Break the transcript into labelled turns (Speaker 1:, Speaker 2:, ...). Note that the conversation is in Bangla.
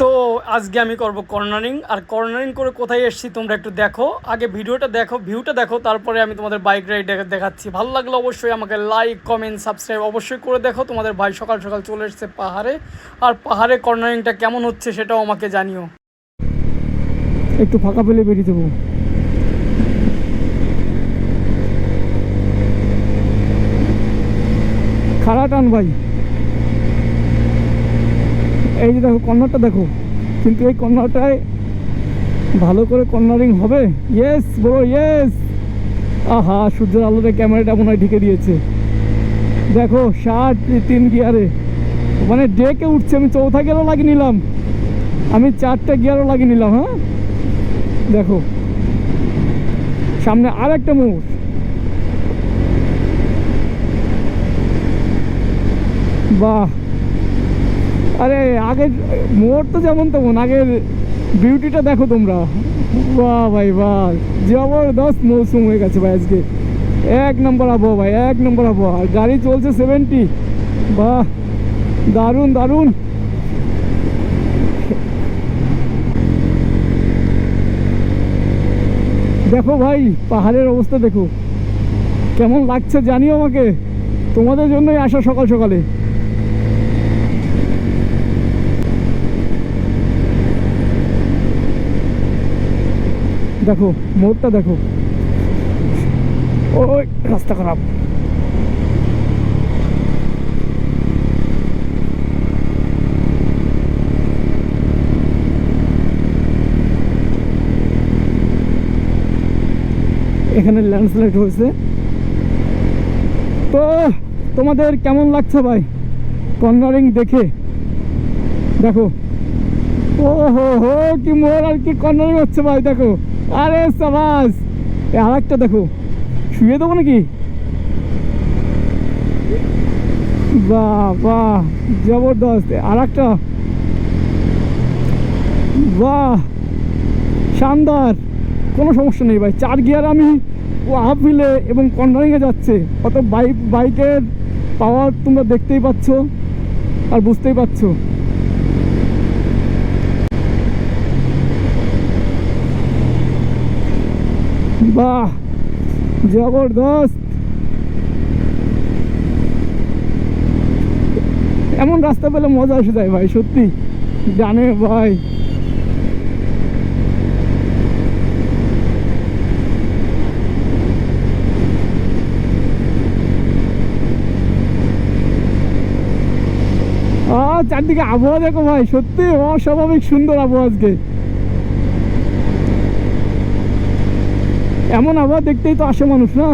Speaker 1: তো আজকে আমি করব কর্নারিং। আর কর্নারিং করে কোথায় এসেছি তোমরা একটু দেখো। আগে ভিডিওটা দেখো, ভিউটা দেখো, তারপরে আমি তোমাদের বাইক রাইড দেখাচ্ছি। ভালো লাগলে অবশ্যই আমাকে লাইক কমেন্ট সাবস্ক্রাইব অবশ্যই করে দেখো। তোমাদের ভাই সকাল সকাল চলে এসেছে পাহাড়ে। আর পাহাড়ে কর্নারিংটা কেমন হচ্ছে সেটাও আমাকে জানিও। একটু ফাঁকা পেলে বেরিয়ে দেবো খাড়া টান ভাই। এই যে দেখো কর্নারটা দেখো। কিন্তু এই কর্নারটায় ভালো করে কর্নারিং হবে? ইয়েস বলো ইয়েস আহা, সূর্যের আলোতে ক্যামেরাটা মনে হয় ঢেকে দিয়েছে। দেখো, ষাট তিন গিয়ারে। মানে ডেকে উঠছে, আমি চৌথা গিয়ারও লাগিয়ে নিলাম। আমি চারটা গিয়ারও লাগিয়ে নিলাম হ্যাঁ? দেখো। সামনে আর একটা মোড়। বাহ! আরে আগের তো যেমন তেমন আগের বিউটিটা দেখো তোমরা। বাহ ভাই, বাহ। জবরদস্ত মৌসুম হয়ে গেছে ভাই আজকে। এক নম্বর আবহাওয়া ভাই, এক নম্বর আবহাওয়া। গাড়ি চলছে সেভেন্টি বাহ, দারুণ দারুণ। দেখো ভাই, পাহাড়ের অবস্থা দেখো। কেমন লাগছে জানিও আমাকে। তোমাদের জন্যই আসা সকাল সকালে। দেখো মোড়টা দেখো। ওই, রাস্তা খারাপ। এখানে ল্যান্ডস্লাইড হয়েছে। তো, তোমাদের কেমন লাগছে ভাই? কর্নারিং দেখে। দেখো। ও হো হো কি মোর আর কি কর্নারিং হচ্ছে ভাই, দেখো। আরে সাবাস আর একটা দেখো। শুয়ে দেবো নাকি? বাহ জবরদস্ত আর একটা বাহ, শানদার। কোনো সমস্যা নেই ভাই, চার গিয়ার আমি ও হাফ হুইলে এবং কর্নারিংয়ে যাচ্ছে। অত বাইক বাইকের পাওয়ার তোমরা দেখতেই পাচ্ছ আর বুঝতেই পারছ। বাহ, জবরদস্ত। এমন রাস্তা পেলে মজা এসে যায় ভাই, সত্যি। জানে ভাই। চারদিকে আবহাওয়া দেখো ভাই, সত্যি অস্বাভাবিক সুন্দর আবহাওয়া আজকে। এমন আবহাওয়া দেখতেই তো আসে মানুষ না?